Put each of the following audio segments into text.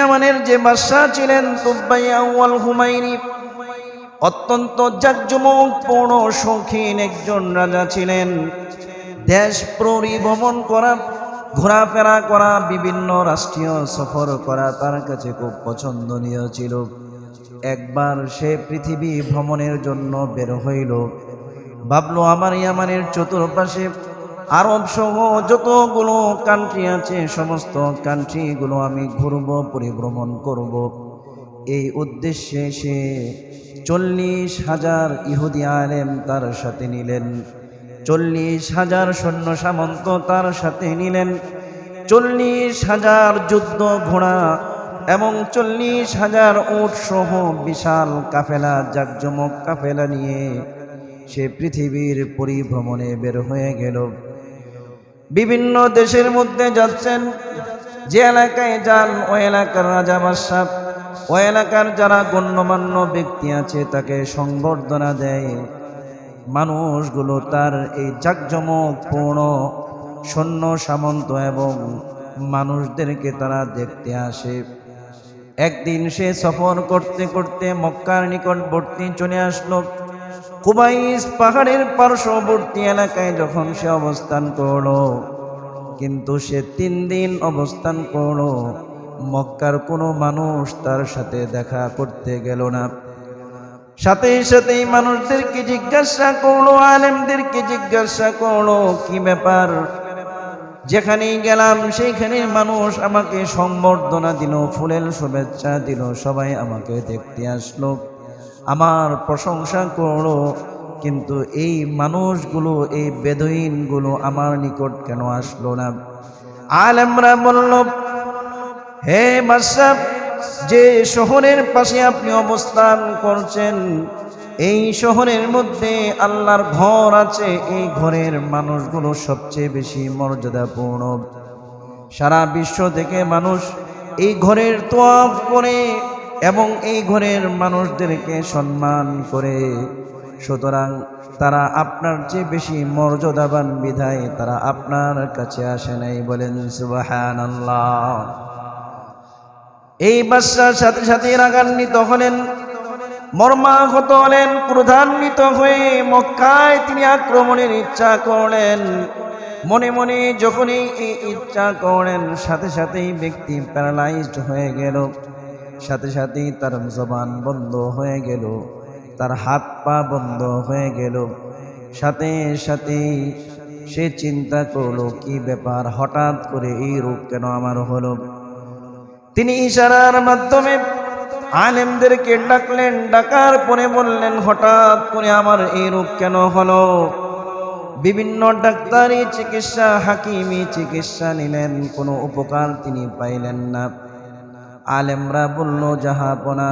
ইয়ামানের যে বাদশাহ ছিলেন তুব্বাই আউয়াল হুমাইনি অত্যন্ত জাকজমকপূর্ণ শৌখিন একজন রাজা ছিলেন। দেশ পরিভ্রমণ করা, ঘোরাফেরা করা, বিভিন্ন রাষ্ট্রীয় সফর করা তার কাছে খুব পছন্দনীয় ছিল। একবার সে পৃথিবী ভ্রমণের জন্য বের হইল। ভাবলো, আমার ইয়ামানের চতুর্পাশে আরব সহ যতগুলো কান্ট্রি আছে, সমস্ত কান্ট্রিগুলো আমি ঘুরব, পরিভ্রমণ করব। এই উদ্দেশ্যে সে চল্লিশ হাজার ইহুদি আলেম তার সাথে নিলেন। চল্লিশ হাজার সৈন্য সামন্ত তার সাথে নিলেন। চল্লিশ হাজার যুদ্ধ ঘোড়া এবং চল্লিশ হাজার উট সহ বিশাল কাফেলা, জাকজমক কাফেলা নিয়ে সে পৃথিবীর পরিভ্রমণে বের হয়ে গেল। বিভিন্ন দেশের মধ্যে যাচ্ছেন যে এলাকায় যান, ওই এলাকার রাজা বাদশাহ, ওই এলাকার যারা গণ্যমান্য ব্যক্তি আছে, তাকে সংবর্ধনা দেয়। মানুষগুলো তার এই জাকজমকপূর্ণ সৈন্য, সামন্ত এবং মানুষদেরকে তারা দেখতে আসে। একদিন সে সফর করতে করতে মক্কার নিকটবর্তী চলে আসলো। কুবাইস পাহাড়ের পার্শ্ববর্তী এলাকায় যখন সে অবস্থান করল, কিন্তু সে তিন দিন অবস্থান করল, মক্কার কোনো মানুষ তার সাথে দেখা করতে গেল না। সাথে সাথেই মানুষদেরকে জিজ্ঞাসা করল, আলেমদেরকে জিজ্ঞাসা করল, কি ব্যাপার? যেখানেই গেলাম সেইখানে মানুষ আমাকে সম্বর্ধনা দিল, ফুলের শুভেচ্ছা দিল, সবাই আমাকে দেখতে আসলো। আমার প্রশংসা করল কিন্তু এই মানুষগুলো, এই বেদইনগুলো আমার নিকট কেন আসলো না? আলেমরা বলল, হে বাদশাহ যে শহরের পাশে আপনি অবস্থান করছেন, এই শহরের মধ্যে আল্লাহর ঘর আছে, এই ঘরের মানুষগুলো সবচেয়ে বেশি মর্যাদাপূর্ণ। সারা বিশ্ব থেকে মানুষ এই ঘরের তোয়াফ করে এবং এই ঘরের মানুষদেরকে সম্মান করে। সুতরাং তারা আপনার চেয়ে বেশি মর্যাদাবান বিধায় তারা আপনার কাছে আসে নাই বলেন সুবাহান এই বাচ্চার সাথে সাথে রাগান্বিত হলেন, মর্মাহত হলেন, ক্রোধান্বিত হয়ে মক্কায় তিনি আক্রমণের ইচ্ছা করলেন। মনে মনে যখনই এই ইচ্ছা করলেন, সাথে সাথেই ব্যক্তি প্যারালাইজড হয়ে গেল। সাথে সাথেই তার জবান বন্ধ হয়ে গেল, তার হাত পা বন্ধ হয়ে গেল। সাথে সাথেই সে চিন্তা করল, কি ব্যাপার? হঠাৎ করে এই রোগ কেন আমার হলো? তিনি ইশারার মাধ্যমে আলেমদেরকে ডাকলেন, ডাকার পরে বললেন, হঠাৎ করে আমার এই রোগ কেন হলো? বিভিন্ন ডাক্তারি চিকিৎসা, হাকিমি চিকিৎসা নিলেন, কোনো উপকার তিনি পাইলেন না। আলেমরা বলল যাহাপনা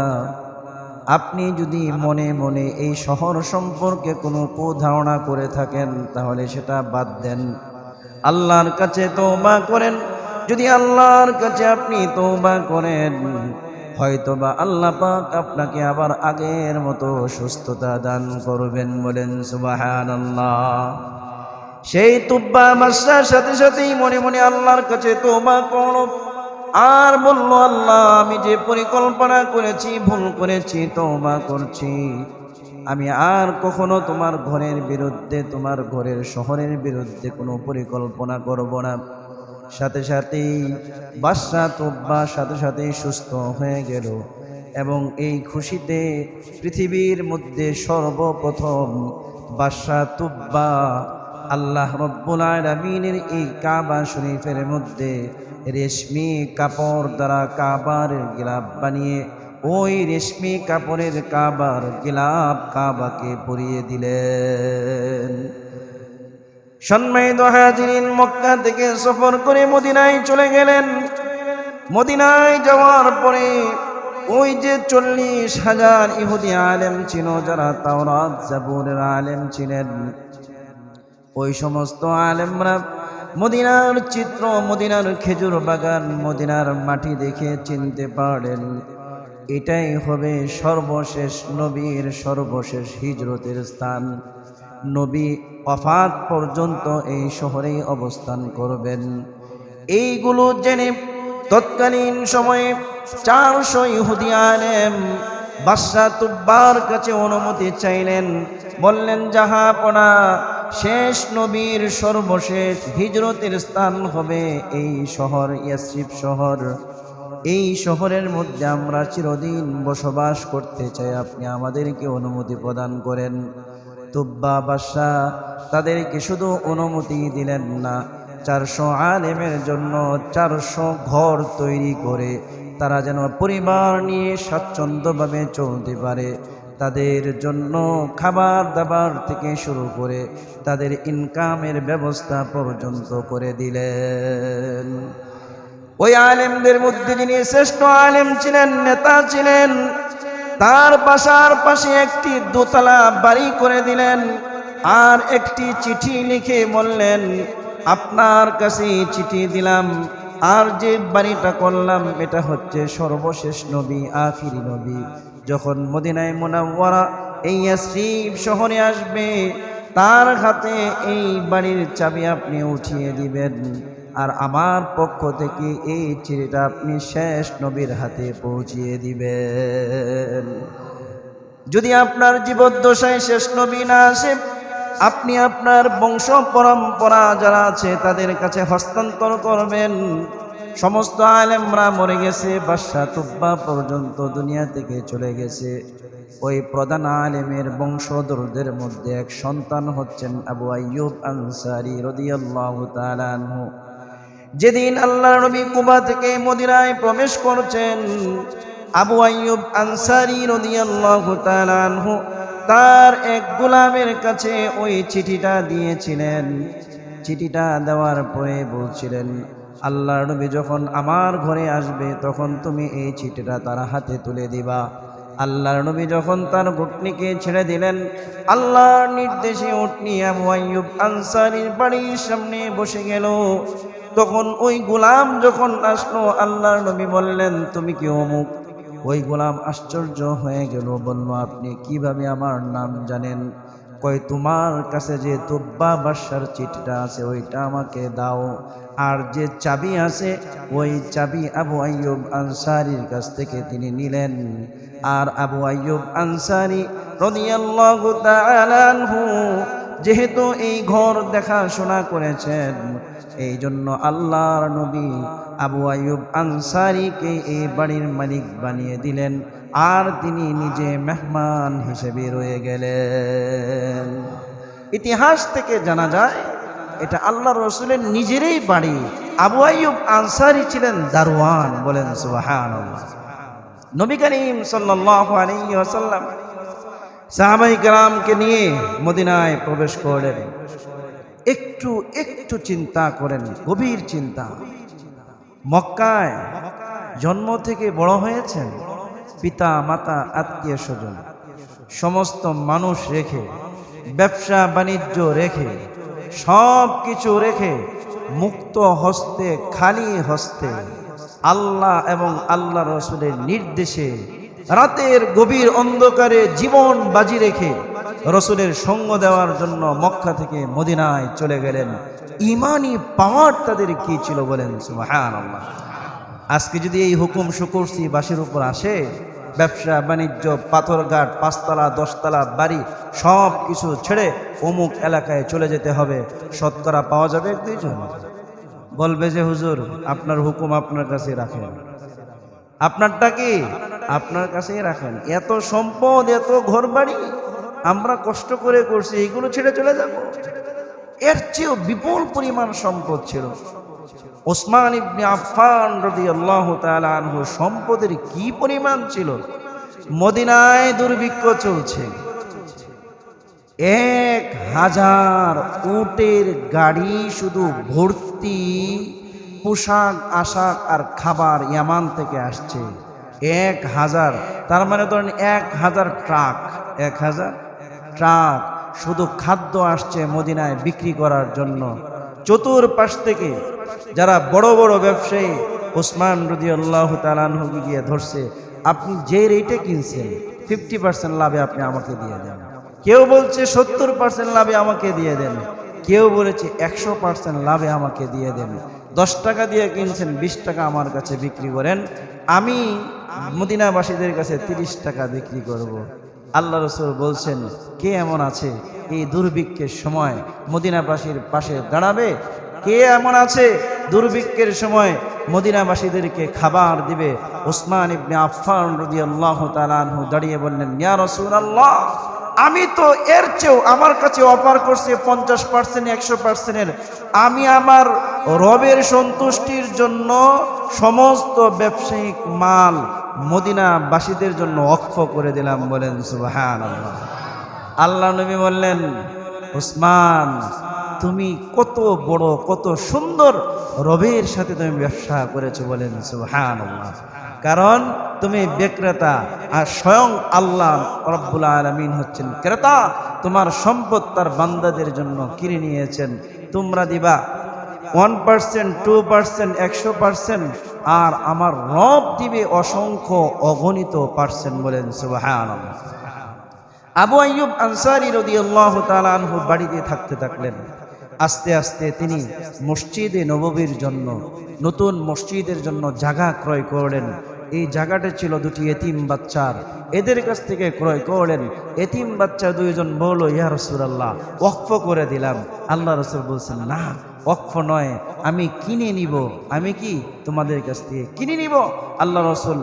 আপনি যদি মনে মনে এই শহর সম্পর্কে কোনো কুধারণা করে থাকেন, তাহলে সেটা বাদ দেন। আল্লাহর কাছে তৌবা করেন। যদি আল্লাহর কাছে আপনি তৌবা করেন, হয়তোবা আল্লাহ পাক আপনাকে আবার আগের মতো সুস্থতা দান করবেন বলেন সুবাহান আল্লাহ সেই তুব্বা মাসার সাথে সাথেই মনে মনে আল্লাহর কাছে তৌবা করো। আর বলল, আল্লাহ, আমি যে পরিকল্পনা করেছি, ভুল করেছি তৌবা করছি। আমি আর কখনো তোমার ঘরের বিরুদ্ধে, তোমার ঘরের শহরের বিরুদ্ধে কোনো পরিকল্পনা করব না। সাথে সাথেই বাদশা তুব্বা সাথে সাথেই সুস্থ হয়ে গেল এবং এই খুশিতে পৃথিবীর মধ্যে সর্বপ্রথম বাদশা তুব্বা আল্লাহ রব্বুল আলমিনের এই কাবা শরীফের মধ্যে রেশমি কাপড় দ্বারা কাবার গিলাপ বানিয়ে ওই রেশমি কাপড়ের কাবার গিলাপ কাবাকে পরিয়ে দিলেন। সম্মানিত হাজিরিন, মক্কা থেকে সফর করে মদিনায় চলে গেলেন। মদিনায় যাওয়ার পরে ওই যে চল্লিশ হাজার ইহুদি আলেম ছিল, যারা তাওরাত জাবুরের আলেম ছিলেন, ওই সমস্ত আলেমরা মদিনার চিত্র, মদিনার খেজুর বাগান, মদিনার মাটি দেখে চিনতে পারেন এটাই হবে সর্বশেষ নবীর সর্বশেষ হিজরতের স্থান। নবী অফাত পর্যন্ত এই শহরেই অবস্থান করবেন। এইগুলো জেনে তৎকালীন সময়ে চারশো ইহুদি আলেম বাদশাহ তুব্বার কাছে অনুমতি চাইলেন, বললেন, জাহাপনা শেষ নবীর সর্বশেষ হিজরতের স্থান হবে এই শহর, ইয়াসরিফ শহর। এই শহরের মধ্যে আমরা চিরদিন বসবাস করতে চাই। আপনি আমাদেরকে অনুমতি প্রদান করেন। তুব্বা বাদশাহ তাদেরকে শুধু অনুমতি দিলেন না, চারশো আলেমের জন্য চারশো ঘর তৈরি করে তারা যেন পরিবার নিয়ে স্বাচ্ছন্দ্যভাবে চলতে পারে। তাদের জন্য খাবার দাবার থেকে শুরু করে তাদের ইনকামের ব্যবস্থা পর্যন্ত করে দিলেন। ওই আলেমদের মধ্যে যিনি শ্রেষ্ঠ আলেম ছিলেন, নেতা ছিলেন, তার বাসার পাশে একটি দোতলা বাড়ি করে দিলেন আর একটি চিঠি লিখে বললেন, আপনার কাছে চিঠি দিলাম আর যে বাড়িটা করলাম, এটা হচ্ছে সর্বশেষ নবী, আখিরি নবী। যখন মদিনায় মোনাওয়ারা এই ইয়াসরিফ শহরে আসবে, তার হাতে এই বাড়ির চাবি আপনি উঠিয়ে দিবেন। আর আমার পক্ষ থেকে এই চিঠিটা আপনি শেষ নবীর হাতে পৌঁছিয়ে দিবেন। যদি আপনার জীবদ্দশায় শেষ নবী না আসে, আপনি আপনার বংশ পরম্পরা যারা আছে তাদের কাছে হস্তান্তর করবেন। সমস্ত আলেমরা মরে গেছে, বাদশাহ তুব্বা পর্যন্ত দুনিয়া থেকে চলে গেছে। ওই প্রধান আলেমের বংশধরদের মধ্যে এক সন্তান হচ্ছেন আবু আইয়ুব আনসারি রদিয়াল্লাহু তাআলা আনহু। যেদিন আল্লাহ নবী কুবা থেকে মদিনায় প্রবেশ করছেন, আবু আইয়ুব আনসারি রদিয়াল্লাহু তাআলা আনহু তার এক গোলামের কাছে ওই চিঠিটা দিয়েছিলেন। চিঠিটা দেওয়ার পরে বলছিলেন আল্লাহর নবী যখন আমার ঘরে আসবে, তখন তুমি এই চিঠিটা তার হাতে তুলে দিবা। আল্লাহর নবী যখন তার ঘুটনিকে ছেড়ে দিলেন, আল্লাহর নির্দেশে উঠনি আবু আইয়ুব আনসারির বাড়ির সামনে বসে গেল। তখন ওই গোলাম যখন আসলো, আল্লাহর নবী বললেন, তুমি কি অমুক? ওই গোলাম আশ্চর্য হয়ে গেল, বলল, আপনি কীভাবে আমার নাম জানেন? কই, তোমার কাছে যে তুব্বা বাসার চিঠিটা আছে, ওইটা আমাকে দাও। আর যে চাবি আছে, ওই চাবি আবু আইয়ুব আনসারির কাছ থেকে তিনি নিলেন। আর আবু আইয়ুব আনসারি রদিয়াল্লাহু যেহেতু এই ঘর দেখাশোনা করেছেন এই জন্য আল্লাহর নবী আবু আয়ুব আনসারিকে এই বাড়ির মালিক বানিয়ে দিলেন। আর তিনি নিজে মেহমান হিসেবে রয়ে গেলেন। ইতিহাস থেকে জানা যায়, এটা আল্লাহ রসুলের নিজেরই বাড়ি। আবু আয়ুব আনসারি ছিলেন দারওয়ান বলেন সুবাহান নবী করিম আলাইহি সাহাবাই কালামকে নিয়ে মদিনায় প্রবেশ করলেন। একটু একটু চিন্তা করেন, গভীর চিন্তা। মক্কায় জন্ম থেকে বড় হয়েছেন? পিতা মাতা আত্মীয় স্বজন সমস্ত মানুষ রেখে, ব্যবসা, বাণিজ্য রেখে সব কিছু রেখে মুক্ত হস্তে, খালি হস্তে আল্লাহ এবং আল্লাহ রসুলের নির্দেশে রাতের গভীর অন্ধকারে জীবন বাজি রেখে রসুলের সঙ্গ দেওয়ার জন্য মক্কা থেকে মদিনায় চলে গেলেন। ইমানি পাওয়ার তাদের কি ছিল বলেন? আল্লাহ আজকে যদি এই হুকুম সুকুরসি বাসের উপর আসে ব্যবসা, বাণিজ্য, পাথরঘাট, পাঁচতলা, দশতলা, বাড়ি, সব কিছু ছেড়ে অমুক এলাকায় চলে যেতে হবে। শতকরা পাওয়া যাবে এক দুইজন। বলবে যে, হুজুর, আপনার হুকুম আপনার কাছে রাখেন। আপনারটা কি? আপনার কাছেই রাখেন। এত সম্পদ, এত ঘর বাড়ি আমরা কষ্ট করে করছি, এগুলো ছেড়ে চলে যাব। এর চেয়েও বিপুল পরিমাণ সম্পদ ছিল। ওসমান ইবনে আফফান রাদিয়াল্লাহু আল্লাহ আনহু সম্পদের কি পরিমাণ ছিল? মদিনায় দুর্ভিক্ষ চলছে। এক হাজার উটের গাড়ি শুধু ভর্তি, পোশাক, আশাক আর খাবার ইয়ামান থেকে আসছে। এক হাজার, তার মানে ধরেন এক হাজার ট্রাক, এক হাজার ট্রাক শুধু খাদ্য আসছে মদিনায় বিক্রি করার জন্য। চতুর্পাশ থেকে যারা বড় বড় ব্যবসায়ী ওসমান রদি আল্লাহ তালানহুকে গিয়ে ধরছে, আপনি যে রেটে কিনছেন ফিফটি পার্সেন্ট লাভে আপনি আমাকে দিয়ে দেন। কেউ বলছে সত্তর পার্সেন্ট লাভে আমাকে দিয়ে দেন। কেউ বলেছে একশো পার্সেন্ট লাভে আমাকে দিয়ে দেন। দশ টাকা দিয়ে কিনছেন, বিশ টাকা আমার কাছে বিক্রি করেন। আমি মদিনাবাসীদের কাছে তিরিশ টাকা বিক্রি করব। আল্লাহ রসুল বলছেন, কে এমন আছে? এই দুর্ভিক্ষের সময় মদিনাবাসীর পাশে দাঁড়াবে কে এমন আছে? দুর্ভিক্ষের সময় মদিনাবাসীদেরকে খাবার দিবে ওসমান ইবনে আফফান রাদিয়াল্লাহু তাআলা আনহু দাঁড়িয়ে বললেন, ইয়া রাসূলুল্লাহ, আমি তো এর চেয়েও আমার কাছে অফার করছে পঞ্চাশ পার্সেন্ট একশো পার্সেন্টের আমি আমার রবের সন্তুষ্টির জন্য সমস্ত ব্যবসায়িক মাল মদিনাবাসীদের জন্য অক্ষ করে দিলাম বলেন সুবাহান আল্লাহ নবী বললেন উসমান তুমি কত বড়, কত সুন্দর রবের সাথে তুমি ব্যবসা করেছ বলেন সুহান কারণ তুমি বিক্রেতা আর স্বয়ং আল্লাহ রব্বুল আলমিন হচ্ছেন ক্রেতা। তোমার সম্পদ তার বান্দাদের জন্য কিনে নিয়েছেন। তোমরা দিবা ওয়ান পার্সেন্ট টু পার্সেন্ট একশো পার্সেন্ট আর আমার রব দিবে অসংখ্য অগণিত পার্সেন্ট বলেন সুবাহান আবু আইয়ুব আনসারি রদিয়াল্লাহ আল্লাহ আনহু বাড়িতে থাকতে থাকলেন। আস্তে আস্তে তিনি মসজিদে নববীর জন্য, নতুন মসজিদের জন্য জায়গা ক্রয় করলেন। এই জায়গাটা ছিল দুটি এতিম বাচ্চার। এদের কাছ থেকে ক্রয় করলেন। এতিম বাচ্চা দুইজন বলল, ইয়া রসুলাল্লাহ, ওয়াকফ করে দিলাম। আল্লাহ রসুল বলছেন, না, ওয়াকফ নয়, আমি কিনে নিব। আমি কি? তোমাদের কাছ থেকে কিনে নিব। আল্লাহ রসুল,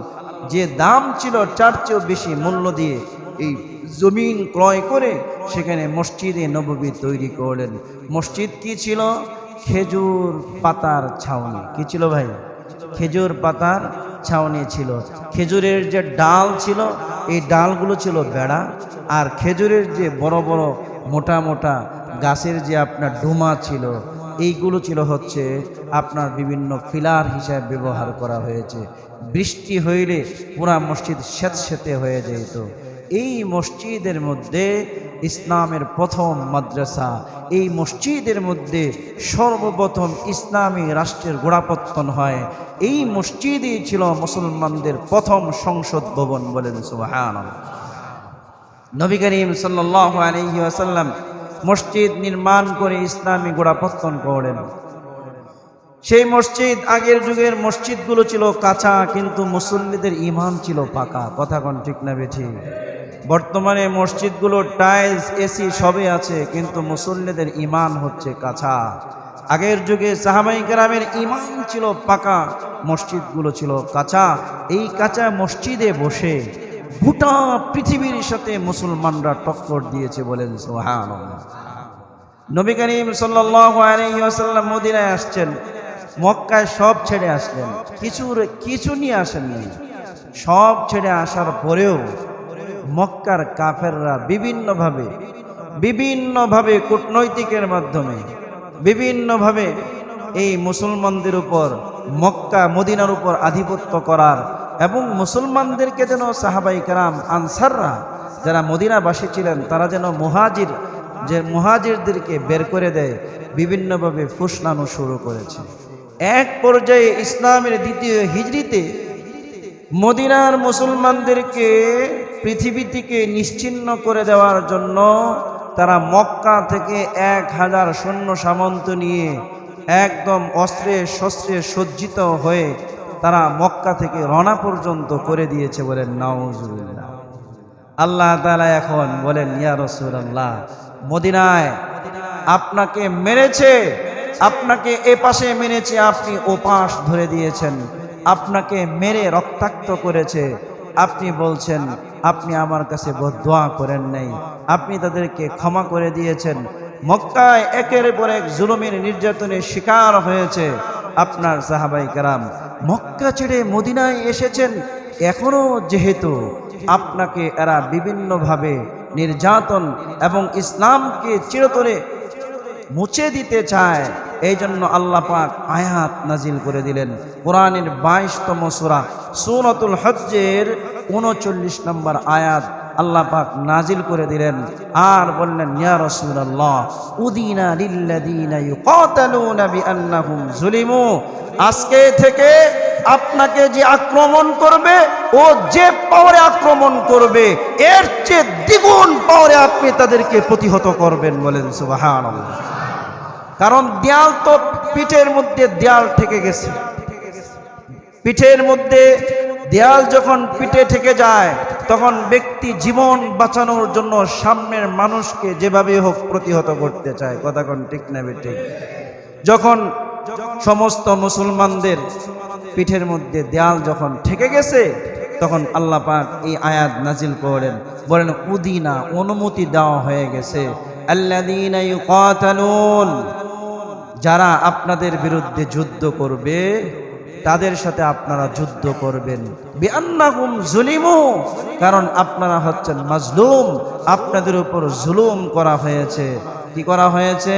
যে দাম ছিল চার চেয়েও বেশি মূল্য দিয়ে এই জমিন ক্রয় করে সেখানে মসজিদে নববী তৈরি করলেন। মসজিদ কি ছিল? খেজুর পাতার ছাউনি। কি ছিল ভাই? খেজুর পাতার ছাউনি ছিল। খেজুরের যে ডাল ছিল, এই ডালগুলো ছিল বেড়া। আর খেজুরের যে বড় বড় মোটা মোটা গাছের যে আপনার ডুমা ছিল, এইগুলো ছিল হচ্ছে আপনার বিভিন্ন ফিলার হিসাবে ব্যবহার করা হয়েছে। বৃষ্টি হইলে পুরা মসজিদ স্যাঁতস্যাঁতে হয়ে যেত। এই মসজিদের মধ্যে ইসলামের প্রথম মাদ্রাসা, এই মসজিদের মধ্যে সর্বপ্রথম ইসলামী রাষ্ট্রের গোড়াপত্তন হয়। এই মসজিদই ছিল মুসলমানদের প্রথম সংসদ ভবন বলেন সুবাহান নবী করিম আসাল্লাম মসজিদ নির্মাণ করে ইসলামী গোড়াপত্তন করেন সেই মসজিদ আগের যুগের মসজিদগুলো ছিল কাঁচা, কিন্তু মুসল্লিদের ইমান ছিল পাকা। কথা কোন ঠিক না বেঠি বর্তমানে মসজিদগুলো টাইলস এসি সবই আছে, কিন্তু মুসল্লিদের ইমান হচ্ছে কাঁচা। আগের যুগে সাহাবাই গ্রামের ইমান ছিল পাকা, মসজিদগুলো ছিল কাঁচা। এই কাঁচা মসজিদে বসে গোটা পৃথিবীর সাথে মুসলমানরা টক্কর দিয়েছে বলেন সোহান নবী করিম সাল্লাম মদিনায় আসছেন, মক্কায় সব ছেড়ে আসলেন। কিছু কিছু নিয়ে আসেননি। সব ছেড়ে আসার পরেও মক্কার কাফেররা বিভিন্নভাবে বিভিন্নভাবে কূটনৈতিকের মাধ্যমে, বিভিন্নভাবে এই মুসলমানদের উপর, মক্কা, মদিনার উপর আধিপত্য করার এবং মুসলমানদেরকে যেন সাহাবাই কারাম, আনসাররা যারা মদিনাবাসী ছিলেন, তারা যেন মুহাজির, যে মুহাজিরদেরকে বের করে দেয়, বিভিন্নভাবে ফুসলানো শুরু করেছে। এক পর্যায়ে ইসলামের দ্বিতীয় হিজড়িতে মদিনার মুসলমানদেরকে পৃথিবী থেকে নিশ্চিন্ন করে দেওয়ার জন্য তারা মক্কা থেকে এক হাজার সৈন্য সামন্ত নিয়ে একদম অস্ত্রে শস্ত্রে সজ্জিত হয়ে তারা মক্কা থেকে রনা পর্যন্ত করে দিয়েছে বলেন নওয়াজুল্লাহ আল্লাহ তালা এখন বলেন, ইয়া রসুল্লাহ মদিনায় আপনাকে মেরেছে, আপনাকে এ পাশে মেরেছে, আপনি ও পাশ ধরে দিয়েছেন, আপনাকে মেরে রক্তাক্ত করেছে, আপনি বলছেন আপনি আমার কাছে দোয়া করেন নাই। আপনি তাদেরকে ক্ষমা করে দিয়েছেন। মক্কায় একের পর এক জুলুমের নির্যাতনের শিকার হয়েছে আপনার সাহাবাই কারাম। মক্কা ছেড়ে মদিনায় এসেছেন এখনও যেহেতু আপনাকে এরা বিভিন্নভাবে নির্যাতন এবং ইসলামকে চিরতরে মুছে দিতে চায় এই জন্য আল্লাহ পাক আয়াত নাজিল করে দিলেন। কোরআনের বাইশতম সুরা সুনতুল হজ্জের উনচল্লিশ নম্বর আয়াত আল্লাহ পাক নাজিল করে দিলেন। আর বললেন, ইয়া রাসূলুল্লাহ, উদিনা লিল্লাযিনা ইউকাতালুনা বিআন্নাহুম যুলিমু। আজকে থেকে আপনাকে যে আক্রমণ করবে, ও যে পাওয়ারে আক্রমণ করবে, এর চেয়ে দ্বিগুণ পাওয়ারে আপনি তাদেরকে প্রতিহত করবেন বলেন, সুবহানাল্লাহ। কারণ দেয়াল তো পিঠের মধ্যে দেয়াল থেকে গেছে। পিঠের মধ্যে দেয়াল যখন পিঠে থেকে যায়, তখন ব্যক্তি জীবন বাঁচানোর জন্য সামনের মানুষকে যেভাবে হোক প্রতিহত করতে চায়। কথা কোন ঠিক নেবে ঠিক? যখন সমস্ত মুসলমানদের পিঠের মধ্যে দেয়াল যখন ঠেকে গেছে, তখন আল্লাহ পাক এই আয়াত নাজিল করেন। বলেন, উদিনা, অনুমতি দেওয়া হয়ে গেছে। যারা আপনাদের বিরুদ্ধে যুদ্ধ করবে তাদের সাথে আপনারা যুদ্ধ করবেন। বিআন্নাহুম জুলিমু, কারণ আপনারা হচ্ছেন মাজলুম, আপনাদের উপর জুলুম করা হয়েছে। কি করা হয়েছে?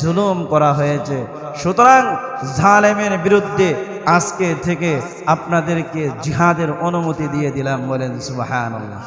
জুলুম করা হয়েছে। সুতরাং জালেমের বিরুদ্ধে আজকে থেকে আপনাদেরকে জিহাদের অনুমতি দিয়ে দিলাম বলেন সুবহানাল্লাহ।